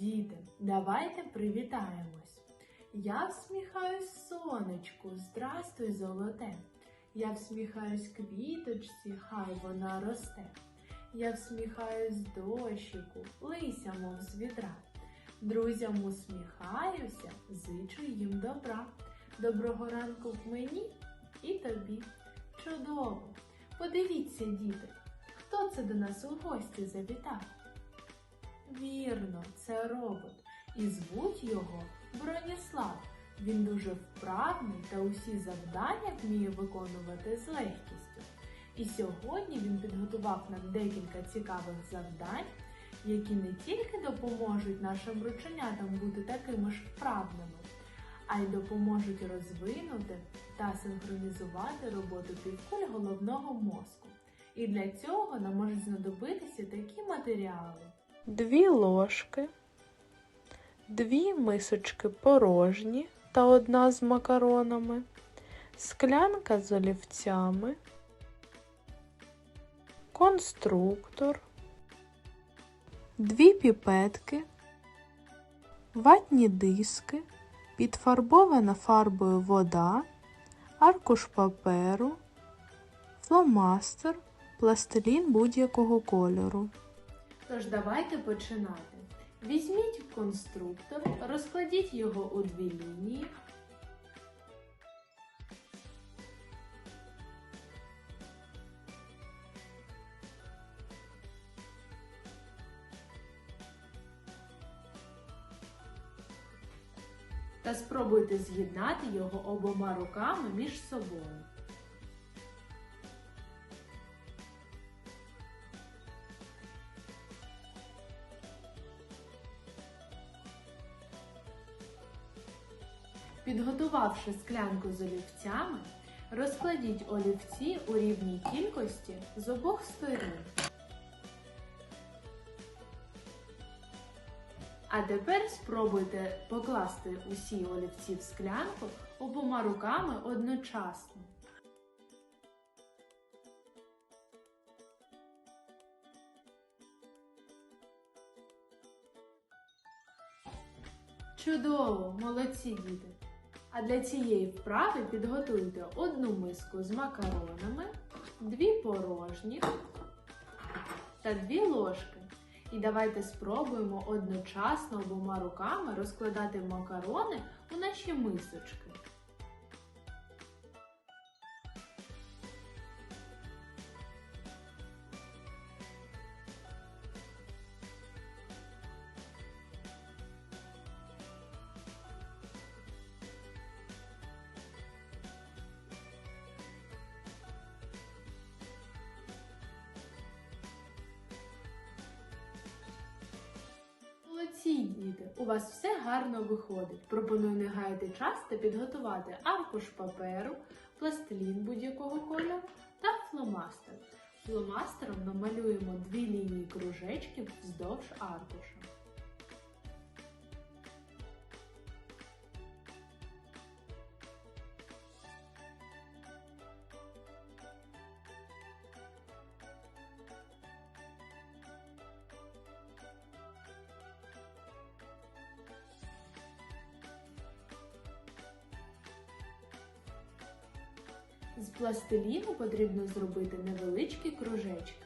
діти, давайте привітаємось. Я всміхаюсь сонечку, здрастуй, золоте. Я всміхаюсь квіточці, хай вона росте. Я всміхаюсь дощику, лися, мов з відра. Друзям усміхаюся, зичу їм добра. Доброго ранку в мені і тобі. Чудово! Подивіться, діти, хто це до нас у гості завітав? Вірно, це робот. І звуть його Броніслав. Він дуже вправний та усі завдання вміє виконувати з легкістю. І сьогодні він підготував нам декілька цікавих завдань, які не тільки допоможуть нашим рученятам бути такими ж вправними, а й допоможуть розвинути та синхронізувати роботу півкуль головного мозку. І для цього нам можуть знадобитися такі матеріали. Дві ложки, дві мисочки порожні та одна з макаронами, склянка з олівцями, конструктор, дві піпетки, ватні диски, підфарбована фарбою вода, аркуш паперу, фломастер, пластилін будь-якого кольору. Тож давайте починати. Візьміть конструктор, розкладіть його у дві лінії. Та спробуйте з'єднати його обома руками між собою. Підготувавши склянку з олівцями, розкладіть олівці у рівній кількості з обох сторін. А тепер спробуйте покласти усі олівці в склянку обома руками одночасно. Чудово, молодці діти! А для цієї вправи підготуйте одну миску з макаронами, дві порожні та дві ложки. І давайте спробуємо одночасно обома руками розкладати макарони у наші мисочки. Молодці, діти! У вас все гарно виходить. Пропоную не гаяти час та підготувати аркуш паперу, пластилін будь-якого кольору та фломастер. Фломастером намалюємо дві лінії кружечків вздовж аркуша. З пластиліну потрібно зробити невеличкі кружечки.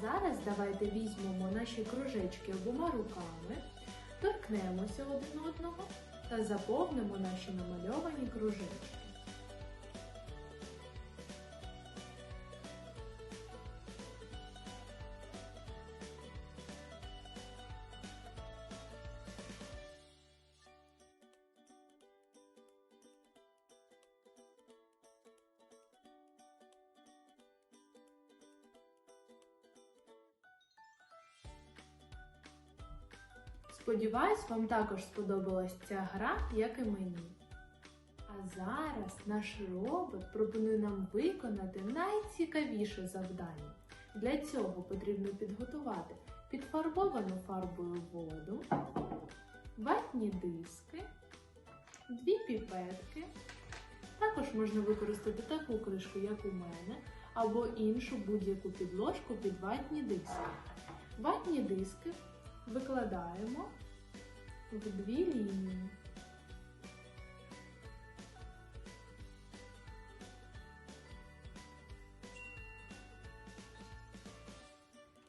Зараз давайте візьмемо наші кружечки обома руками, торкнемося один одного та заповнимо наші намальовані кружечки. Сподіваюсь, вам також сподобалась ця гра, як і мені. А зараз наш робот пропонує нам виконати найцікавіше завдання. Для цього потрібно підготувати підфарбовану фарбою воду, ватні диски, дві піпетки. Також можна використати таку кришку, як у мене, або іншу будь-яку підложку під ватні диски. Ватні диски викладаємо в дві лінії.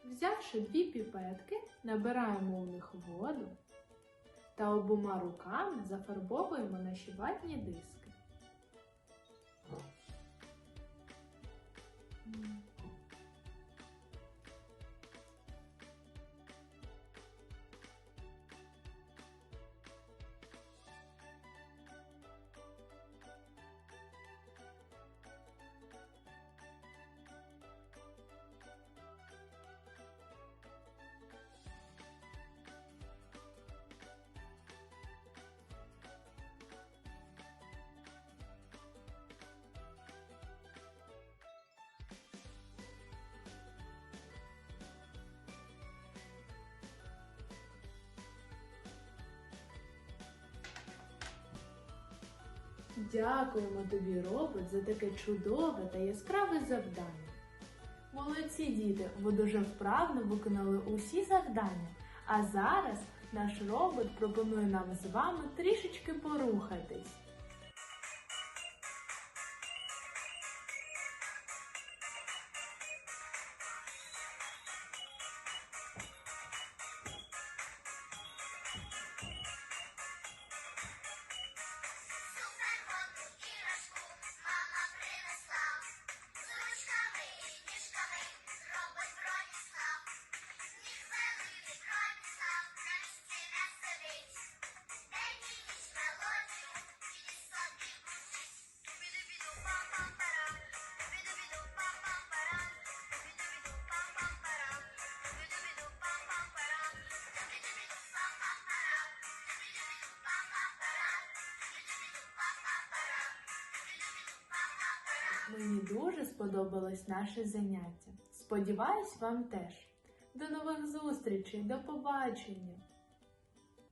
Взявши дві піпетки, набираємо у них воду та обома руками зафарбовуємо наші ватні диски. Дякуємо тобі, робот, за таке чудове та яскраве завдання. Молодці діти, ви дуже вправно виконали усі завдання. А зараз наш робот пропонує нам з вами трішечки порухатись. Мені дуже сподобалось наше заняття. Сподіваюсь, вам теж. До нових зустрічей, до побачення!